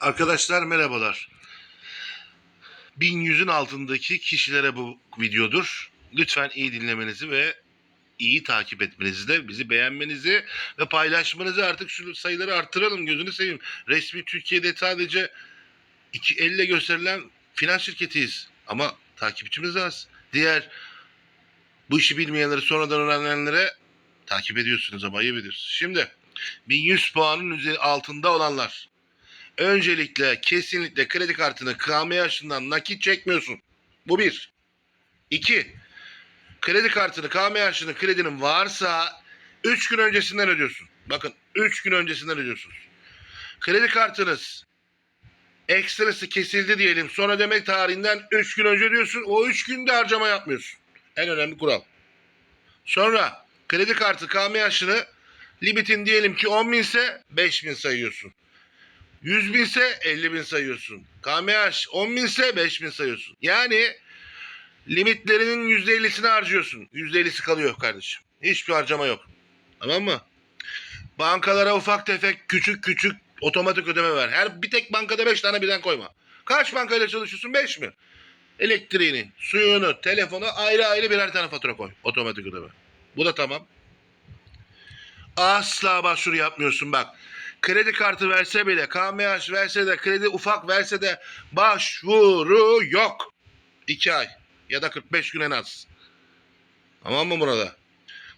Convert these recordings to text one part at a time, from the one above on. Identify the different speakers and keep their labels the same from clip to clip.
Speaker 1: Arkadaşlar merhabalar. 1100'ün altındaki kişilere bu videodur. Lütfen iyi dinlemenizi ve iyi takip etmenizi de bizi beğenmenizi ve paylaşmanızı artık şu sayıları arttıralım gözünü seveyim. Resmi Türkiye'de sadece iki elle gösterilen finans şirketiyiz ama takipçimiz az. Diğer bu işi bilmeyenleri sonradan öğrenenlere takip ediyorsunuz ama ayıp ediyorsunuz. Şimdi 1100 puanın altında olanlar öncelikle kesinlikle kredi kartını KM yaşından nakit çekmiyorsun. Bu bir. İki. Kredi kartını KM yaşının kredinin varsa 3 gün öncesinden ödüyorsun. Bakın 3 gün öncesinden ödüyorsunuz. Kredi kartınız ekstrası kesildi diyelim. Son ödeme tarihinden 3 gün önce ödüyorsun. O 3 günde harcama yapmıyorsun. En önemli kural. Sonra kredi kartı KM yaşını limitin diyelim ki 10 bin ise 5 bin sayıyorsun. 100 binse 50 bin sayıyorsun. KMH 10 binse 5 bin sayıyorsun. Yani limitlerinin %50'sini harcıyorsun. %50'si kalıyor kardeşim. Hiçbir harcama yok. Tamam mı? Bankalara ufak tefek küçük küçük otomatik ödeme ver. Her bir tek bankada 5 tane birden koyma. Kaç bankayla çalışıyorsun? 5 mi? Elektriğini, suyunu, telefonu ayrı ayrı birer tane fatura koy. Otomatik ödeme. Bu da tamam. Asla başvuru yapmıyorsun bak. Kredi kartı verse bile, KMH verse de, kredi ufak verse de başvuru yok. 2 ay ya da 45 gün en az. Tamam mı burada?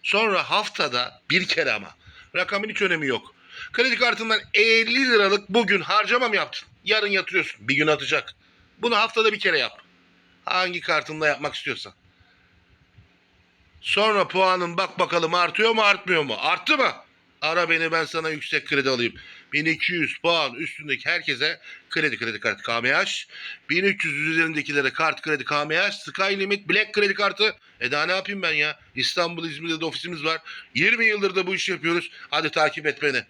Speaker 1: Sonra haftada bir kere ama. Rakamın hiç önemi yok. Kredi kartından 50 liralık bugün harcama mı yaptın? Yarın yatırıyorsun. Bir gün atacak. Bunu haftada bir kere yap. Hangi kartınla yapmak istiyorsan. Sonra puanın bak bakalım artıyor mu artmıyor mu? Arttı mı? Ara beni ben sana yüksek kredi alayım. 1200 puan üstündeki herkese kredi kredi kartı KMH. 1300 üzerindekilere kart kredi KMH. Sky Limit Black kredi kartı. E daha ne yapayım ben ya? İstanbul İzmir'de de ofisimiz var. 20 yıldır da bu işi yapıyoruz. Hadi takip et beni.